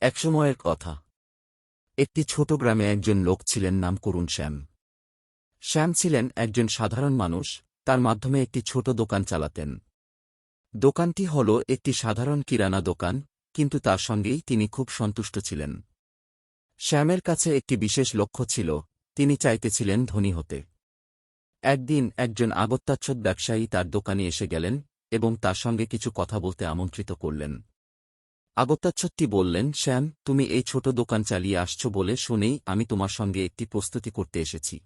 একসময়ের কথা। একটি ছোট গ্রামে একজন লোক ছিলেন, নাম করুণ শ্যাম। শ্যাম ছিলেন একজন সাধারণ মানুষ, তার মাধ্যমে একটি ছোট দোকান চালাতেন। দোকানটি হল একটি সাধারণ কিরানা দোকান, কিন্তু তার সঙ্গেই তিনি খুব সন্তুষ্ট ছিলেন। শ্যামের কাছে একটি বিশেষ লক্ষ্য ছিল, তিনি চাইতেছিলেন ধনী হতে। একদিন একজন আগত্যাচ্ছদ ব্যবসায়ী তার দোকানে এসে গেলেন এবং তার সঙ্গে কিছু কথা বলতে আমন্ত্রিত করলেন। আগত্যাচ্ছদটি বললেন, শ্যাম, তুমি এই ছোট দোকান চালিয়ে আসছ বলে শুনেই আমি তোমার সঙ্গে একটি প্রস্তুতি করতে এসেছি।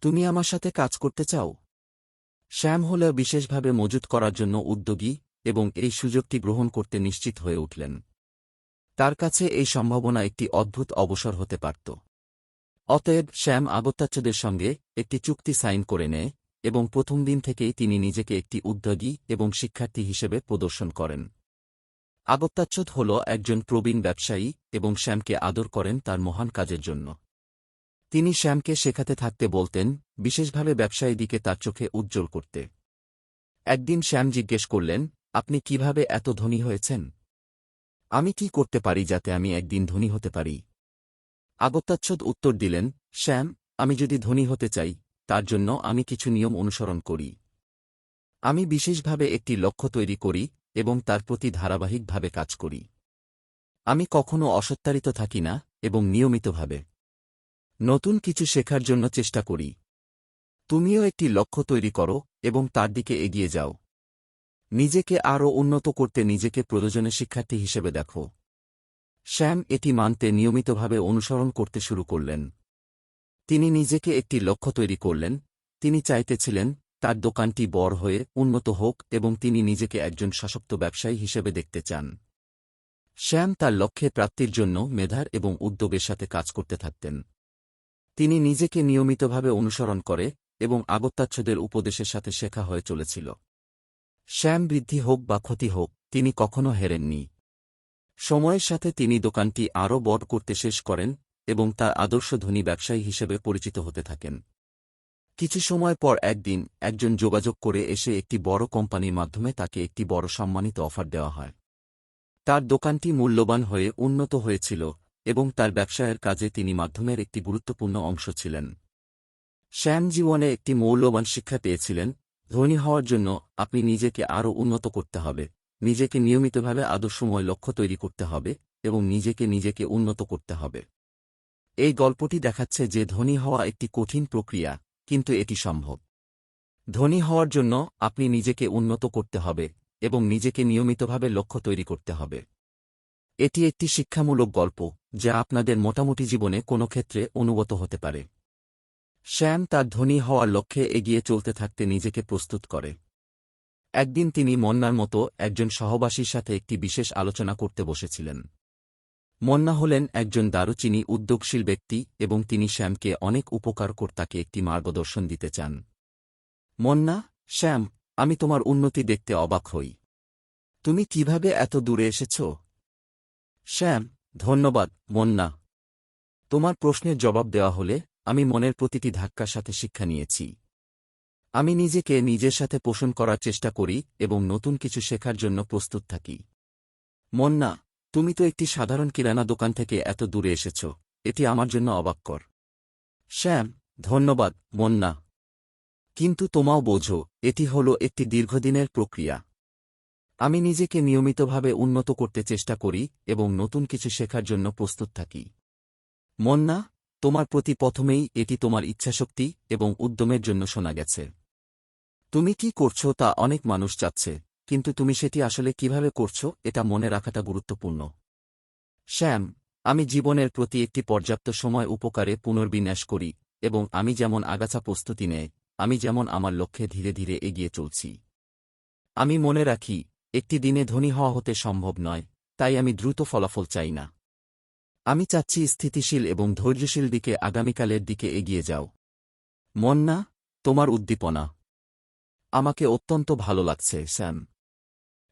তুমি আমার সাথে কাজ করতে চাও? শ্যাম হলে বিশেষভাবে মজুত করার জন্য উদ্যোগী এবং এই সুযোগটি গ্রহণ করতে নিশ্চিত হয়ে উঠলেন। তার কাছে এই সম্ভাবনা একটি অদ্ভুত অবসর হতে পারত। অতএব শ্যাম আগত্যাচ্ছদের সঙ্গে একটি চুক্তি সাইন করে নেয় এবং প্রথম দিন থেকেই তিনি নিজেকে একটি উদ্যোগী এবং শিক্ষার্থী হিসেবে প্রদর্শন করেন। আগত্যাচ্ছদ হল একজন প্রবীণ ব্যবসায়ী এবং শ্যামকে আদর করেন তার মহান কাজের জন্য। তিনি শ্যামকে শেখাতে থাকতে বলতেন, বিশেষভাবে ব্যবসায়ী দিকে তার চোখে উজ্জ্বল করতে। একদিন শ্যাম জিজ্ঞেস করলেন, আপনি কীভাবে এত ধনী হয়েছেন? আমি কি করতে পারি যাতে আমি একদিন ধনী হতে পারি? আগত্যাচ্ছদ উত্তর দিলেন, শ্যাম, আমি যদি ধনী হতে চাই, তার জন্য আমি কিছু নিয়ম অনুসরণ করি। আমি বিশেষভাবে একটি লক্ষ্য তৈরি করি এবং তার প্রতি ধারাবাহিকভাবে কাজ করি। আমি কখনো অসত্যারিত থাকি না এবং নিয়মিতভাবে। নতুন কিছু শেখার জন্য চেষ্টা করি। তুমিও একটি লক্ষ্য তৈরি করো এবং তার দিকে এগিয়ে যাও। নিজেকে আরও উন্নত করতে নিজেকে প্রয়োজনে শিক্ষার্থী হিসেবে দেখো। শ্যাম এটি মানতে নিয়মিতভাবে অনুসরণ করতে শুরু করলেন। তিনি নিজেকে একটি লক্ষ্য তৈরি করলেন। তিনি চাইতেছিলেন তার দোকানটি বড় হয়ে উন্নত হোক এবং তিনি নিজেকে একজন শাসক্ত ব্যবসায়ী হিসেবে দেখতে চান। শ্যাম তার লক্ষ্যে প্রাপ্তির জন্য মেধার এবং উদ্যোগের সাথে কাজ করতে থাকতেন। তিনি নিজেকে নিয়মিতভাবে অনুসরণ করে এবং আগত্যাচ্ছদের উপদেশের সাথে শেখা হয়ে চলেছিল। শ্যাম বৃদ্ধি হোক বা ক্ষতি হোক, তিনি কখনো হেরেননি। সময়ের সাথে তিনি দোকানটি আরও বড় করতে শেষ করেন এবং তার আদর্শ ব্যবসায়ী হিসেবে পরিচিত হতে থাকেন। কিছু সময় পর একদিন একজন যোগাযোগ করে এসে একটি বড় কোম্পানির মাধ্যমে তাকে একটি বড় সম্মানিত অফার দেওয়া হয়। তার দোকানটি মূল্যবান হয়ে উন্নত হয়েছিল এবং তার ব্যবসায়ের কাজে তিনি মাধ্যমের একটি গুরুত্বপূর্ণ অংশ ছিলেন। শ্যাম জীবনে একটি মৌল্যবান শিক্ষা পেয়েছিলেন, ধনী হওয়ার জন্য আপনি নিজেকে আরও উন্নত করতে হবে, নিজেকে নিয়মিতভাবে আদর্শময় লক্ষ্য তৈরি করতে হবে এবং নিজেকে নিজেকে উন্নত করতে হবে। এই গল্পটি দেখাচ্ছে যে ধনী হওয়া একটি কঠিন প্রক্রিয়া কিন্তু এটি সম্ভব। ধনী হওয়ার জন্য আপনি নিজেকে উন্নত করতে হবে এবং নিজেকে নিয়মিতভাবে লক্ষ্য তৈরি করতে হবে। এটি একটি শিক্ষামূলক গল্প যা আপনাদের মোটামুটি জীবনে কোনো ক্ষেত্রে অনুগত হতে পারে। শ্যাম তার ধনী হওয়ার লক্ষ্যে এগিয়ে চলতে থাকতে নিজেকে প্রস্তুত করে। একদিন তিনি মন্নার মতো একজন সহবাসীর সাথে একটি বিশেষ আলোচনা করতে বসেছিলেন। মন্না হলেন একজন দারুচিনি উদ্যোগশীল ব্যক্তি এবং তিনি শ্যামকে অনেক উপকার কর্তাকে একটি মার্গদর্শন দিতে চান। মন্না, শ্যাম, আমি তোমার উন্নতি দেখতে অবাক হই। তুমি কীভাবে এত দূরে এসেছ? শ্যাম, ধন্যবাদ, মন্না। তোমার প্রশ্নের জবাব দেওয়া হলে আমি মনের প্রতিটি ধাক্কার সাথে শিক্ষা নিয়েছি। আমি নিজেকে নিজের সাথে পোষণ করার চেষ্টা করি এবং নতুন কিছু শেখার জন্য প্রস্তুত থাকি। মন্না তুমি তো একটি সাধারণ কিরানা দোকান থেকে এত দূরে এসেছ। এটি আমার জন্য অবাক্কর। শ্যাম, ধন্যবাদ, মন্না। কিন্তু তোমাও বোঝো, এটি হল একটি দীর্ঘদিনের প্রক্রিয়া। আমি নিজেকে নিয়মিতভাবে উন্নত করতে চেষ্টা করি এবং নতুন কিছু শেখার জন্য প্রস্তুত থাকি। মন্না, তোমার প্রতি প্রথমেই এটি তোমার ইচ্ছাশক্তি এবং উদ্যমের জন্য শোনা গেছে। তুমি কি করছ তা অনেক মানুষ চাচ্ছে। কিন্তু তুমি সেটি আসলে কীভাবে করছ, এটা মনে রাখাটা গুরুত্বপূর্ণ। শ্যাম, আমি জীবনের প্রতি একটি পর্যাপ্ত সময় উপকারে পুনর্বিন্যাস করি, এবং আমি যেমন আগাছা প্রস্তুতি নেয় আমি যেমন আমার লক্ষ্যে ধীরে ধীরে এগিয়ে চলছি। আমি মনে রাখি, একটি দিনে ধনী হওয়া হতে সম্ভব নয়, তাই আমি দ্রুত ফলাফল চাই না। আমি চাচ্ছি স্থিতিশীল এবং ধৈর্যশীল দিকে আগামীকালের দিকে এগিয়ে যাও। মন না তোমার উদ্দীপনা। আমাকে অত্যন্ত ভালো লাগছে স্যাম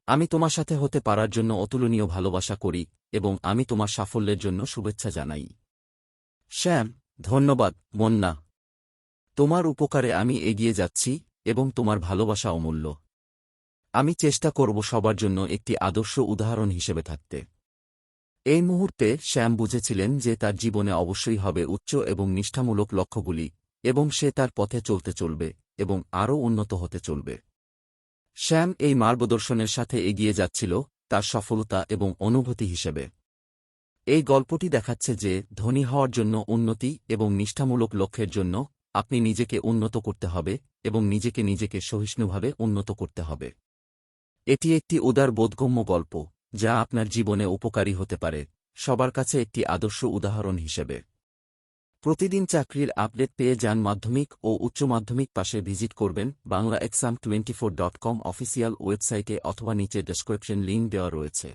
আমি তোমার সাথে হতে পারার জন্য অতুলনীয় ভালোবাসা করি এবং আমি তোমার সাফল্যের জন্য শুভেচ্ছা জানাই। শ্যাম, ধন্যবাদ মন্না তোমার উপকারে আমি এগিয়ে যাচ্ছি এবং তোমার ভালোবাসা অমূল্য। আমি চেষ্টা করব সবার জন্য একটি আদর্শ উদাহরণ হিসেবে থাকতে। এই মুহূর্তে শ্যাম বুঝেছিলেন যে তার জীবনে অবশ্যই হবে উচ্চ এবং নিষ্ঠামূলক লক্ষ্যগুলি এবং সে তার পথে চলতে চলবে এবং আরও উন্নত হতে চলবে। শ্যাম এই মার্গদর্শনের সাথে এগিয়ে যাচ্ছিল তার সফলতা এবং অনুভূতি হিসেবে। এই গল্পটি দেখাচ্ছে যে ধনী হওয়ার জন্য উন্নতি এবং নিষ্ঠামূলক লক্ষ্যের জন্য আপনি নিজেকে উন্নত করতে হবে এবং নিজেকে নিজেকে সহিষ্ণুভাবে উন্নত করতে হবে। এটি একটি উদার বোধগম্য গল্প, যা আপনার জীবনে উপকারী হতে পারে, সবার কাছে একটি আদর্শ উদাহরণ হিসেবে। প্রতিদিন চাকরির আপডেট পেয়ে যান মাধ্যমিক ও উচ্চ মাধ্যমিক পাশে ভিজিট করবেন Bangla exam twenty four dot com official ওয়েবসাইটে অথবা নিচে ডেসক্রিপশন লিঙ্ক দেওয়া রয়েছে।